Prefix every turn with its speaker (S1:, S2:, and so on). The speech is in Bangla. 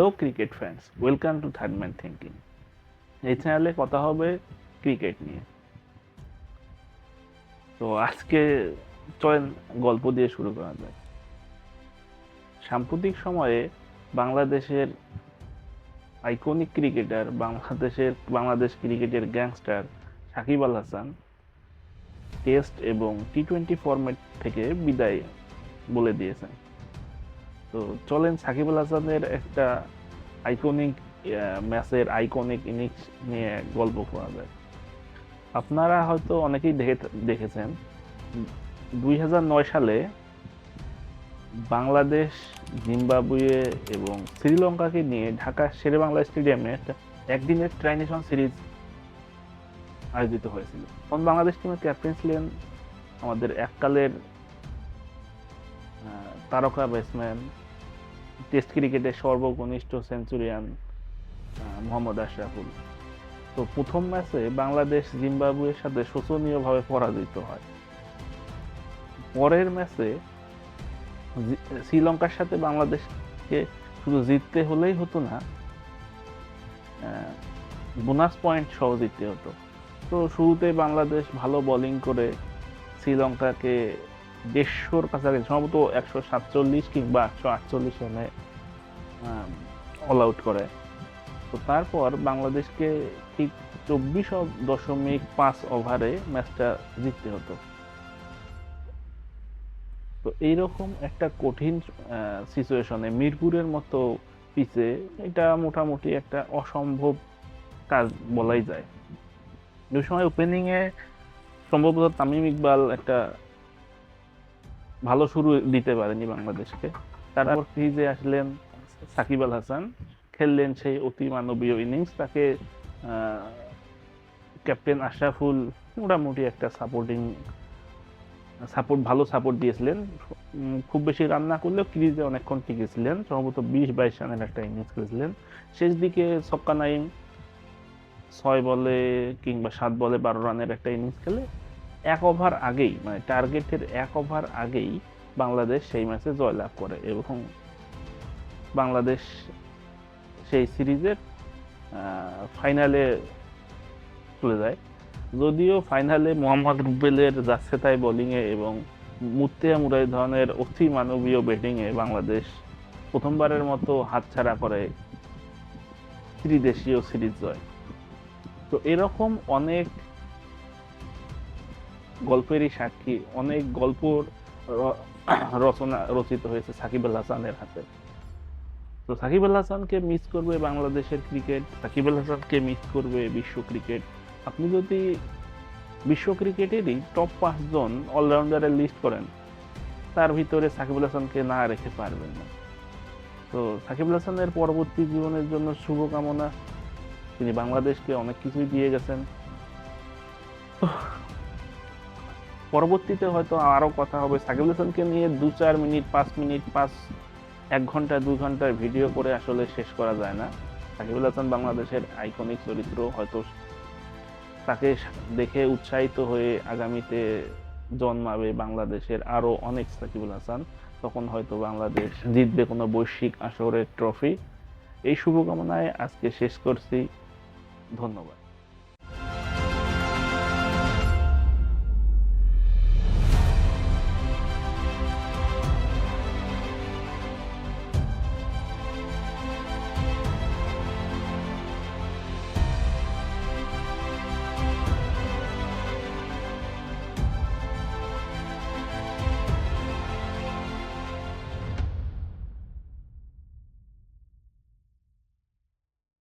S1: Hello cricket fans welcome to third man thinking এই চ্যানেলে কথা হবে ক্রিকেট নিয়ে। তো আজকে চলেন গল্প দিয়ে শুরু করা যায় সাম্প্রতিক সময়ে বাংলাদেশের আইকনিক ক্রিকেটার বাংলাদেশের, বাংলাদেশ ক্রিকেটের গ্যাংস্টার সাকিব আল হাসান টেস্ট এবং টি টোয়েন্টি ফরম্যাট থেকে বিদায় বলে দিয়েছেন। তো চলেন সাকিব আল হাসানের একটা আইকনিক ম্যাচের আইকনিক ইনিংস নিয়ে গল্প করা যায়। আপনারা হয়তো অনেকেই দেখে, দেখেছেন, দুই সালে বাংলাদেশ, জিম্বাবুয়ে এবং শ্রীলঙ্কাকে নিয়ে ঢাকা শেরে বাংলা স্টেডিয়ামে একটা একদিনের ট্রাইনেশন সিরিজ আয়োজিত হয়েছিল। তখন বাংলাদেশ টিমের ক্যাপ্টেন ছিলেন? আমাদের এককালের তারকা ব্যাটসম্যান টেস্ট ক্রিকেটের সর্বকনিষ্ঠ সেঞ্চুরিয়ান মোহাম্মদ আশরাফুল। তো প্রথম ম্যাচে বাংলাদেশ জিম্বাবুয়ের সাথে শোচনীয়ভাবে পরাজিত হয়। পরের ম্যাচে শ্রীলঙ্কার সাথে বাংলাদেশকে শুধু জিততে হলেই হতো না বোনাস পয়েন্ট সহ জিততে হতো। তো শুরুতে বাংলাদেশ ভালো বোলিং করে শ্রীলঙ্কাকে দেড়শোর কাছাকাছি, সম্ভবত একশো সাতচল্লিশ কিংবা একশো আটচল্লিশ রানে অল আউট করে। তো তারপর বাংলাদেশকে ঠিক চব্বিশ দশমিক পাঁচ ওভারে ম্যাচটা জিততে হতো। তো এইরকম একটা কঠিন সিচুয়েশনে মিরপুরের মতো পিচে এটা মোটামুটি একটা অসম্ভব কাজ বলাই যায়। ওই সময় ওপেনিংয়ে সম্ভবত তামিম ইকবাল একটা ভালো শুরু দিতে পারেনি বাংলাদেশকে। তারপর ক্রিজে আসলেন সাকিব আল হাসান। খেললেন সেই অতি মানবীয় ইনিংস তাকে ক্যাপ্টেন আশরাফুল মোটামুটি একটা সাপোর্টিং সাপোর্ট ভালো সাপোর্ট দিয়েছিলেন। খুব বেশি রান না করলেও ক্রিজে অনেকক্ষণ টিকেছিলেন। সম্ভবত বিশ বাইশ রানের একটা ইনিংস খেলেছিলেন শেষ দিকে সক্কা নাইম, ছয় বলে কিংবা সাত বলে বারো রানের একটা ইনিংস খেলে এক ওভার আগেই মানে টার্গেটের এক ওভার আগেই বাংলাদেশ সেই ম্যাচে জয়লাভ করে এবং বাংলাদেশ সেই সিরিজের ফাইনালে চলে যায়। যদিও ফাইনালে মোহাম্মদ রুবেলের যাচ্ছে তাই বোলিংয়ে এবং মুত্তিয়া মুরাই ধরনের অতি মানবীয় ব্যাটিংয়ে বাংলাদেশ প্রথমবারের মতো হাতছাড়া করে ত্রিদেশীয় সিরিজ জয়। তো এরকম অনেক গল্পেরই সাক্ষী। অনেক গল্প রচনা রচিত হয়েছে সাকিব আল হাসানের হাতে। তো সাকিব আল হাসানকে মিস করবে বাংলাদেশের ক্রিকেট সাকিব আল হাসানকে মিস করবে বিশ্ব ক্রিকেট আপনি যদি বিশ্ব ক্রিকেটেরই টপ পাঁচজন অলরাউন্ডারের লিস্ট করেন, তার ভিতরে সাকিব আল হাসানকে না রেখে পারবেন না। তো সাকিব আল হাসানের পরবর্তী জীবনের জন্য শুভকামনা। তিনি বাংলাদেশকে অনেক কিছুই দিয়ে গেছেন। পরবর্তীতে হয়তো আরও কথা হবে। সাকিব হাসানকে নিয়ে দু চার মিনিট, পাঁচ মিনিট, পাঁচ এক ঘণ্টা, দুই ঘণ্টার ভিডিও করে আসলে শেষ করা যায় না। সাকিবুল হাসান বাংলাদেশের আইকনিক চরিত্র, হয়তো তাকে দেখে উৎসাহিত হয়ে আগামীতে জন্মাবে বাংলাদেশের আরও অনেক সাকিবুল হাসান। তখন হয়তো বাংলাদেশ জিতবে কোনো বৈশ্বিক আসরের ট্রফি এই শুভকামনায় আজকে শেষ করছি। ধন্যবাদ।